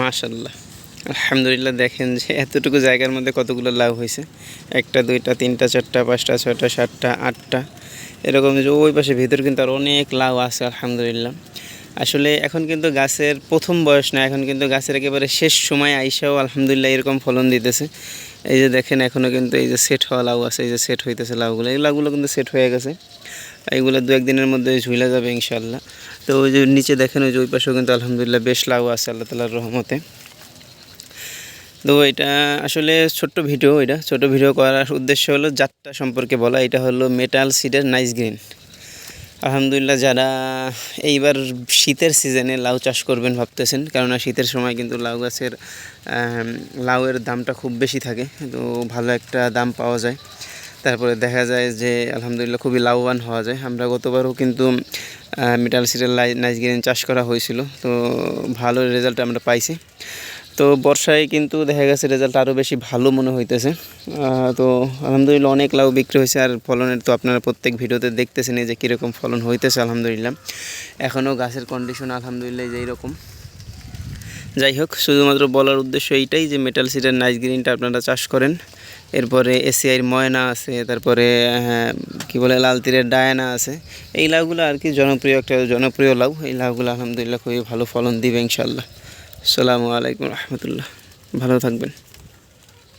মাশাল্লাহ আলহামদুলিল্লাহ দেখেন যে এতটুকু জায়গার মধ্যে কতগুলো লাউ হয়েছে। একটা, দুইটা, তিনটা, চারটা, পাঁচটা, ছয়টা, সাতটা, আটটা। এরকম যে ওই পাশে ভিতর কিন্তু আর অনেক লাউ আছে, আলহামদুলিল্লাহ। আসলে এখন কিন্তু গাছের প্রথম বয়স না, এখন কিন্তু গাছের একেবারে শেষ সময় আইসাও আলহামদুলিল্লাহ এরকম ফলন দিতেছে। এই যে দেখেন এখনও কিন্তু এই যে সেট হওয়া লাউ আছে, এই যে সেট হইতেছে লাউগুলো। এই লাউগুলো কিন্তু সেট হয়ে গেছে। এইগুলো দু একদিনের মধ্যে ঝুলে যাবে ইনশাল্লাহ তো ওই যে নিচে দেখেন, ওই যে ওই পাশেও কিন্তু আলহামদুলিল্লাহ বেশ লাউ আছে আল্লাহ তালার রহমতে। তো এটা আসলে ছোট্ট ভিডিও এটা। ছোট ভিডিও করার উদ্দেশ্য হলো যাত্রা সম্পর্কে বলা। এটা হলো মেটাল সিডের নাইস গ্রিন। আলহামদুলিল্লাহ যারা এইবার শীতের সিজনে লাউ চাষ করবেন ভাবতেছেন, কেননা শীতের সময় কিন্তু লাউ গাছের লাউয়ের দামটা খুব বেশি থাকে। তো ভালো একটা দাম পাওয়া যায়। তারপরে দেখা যায় যে, আলহামদুলিল্লাহ খুবই লাভবান হওয়া যায়। আমরা গতবারও কিন্তু মেটাল নাইস গ্রিন চাষ করা হয়েছিল। তো ভালো রেজাল্ট আমরা পাইছি। তো বর্ষায় কিন্তু দেখা গেছে রেজাল্ট আরও বেশি ভালো মনে হইতেছে। তো আলহামদুলিল্লাহ অনেক লাউ বিক্রি হয়েছে। আর ফলনের তো আপনারা প্রত্যেক ভিডিওতে দেখতেছেন যে কীরকম ফলন হইতেছে আলহামদুলিল্লাহ। এখনও গাছের কন্ডিশন আলহামদুলিল্লাহ যে এইরকম যাই হোক, শুধুমাত্র বলার উদ্দেশ্য এইটাই যে মেটাল সিডের নাইস গ্রিনটা আপনারা চাষ করেন। এরপরে এসিআইয়ের ময়না আছে তারপরে হ্যাঁ, কি বলে লাল তীরের ডায়ানা আছে। এই লাউগুলো আর কি জনপ্রিয় একটা জনপ্রিয় লাউ। এই লাউগুলো আলহামদুলিল্লাহ খুবই ভালো ফলন দিবে ইনশাল্লাহ আসসালামু আলাইকুম রহমতুল্লাহ। ভালো থাকবেন।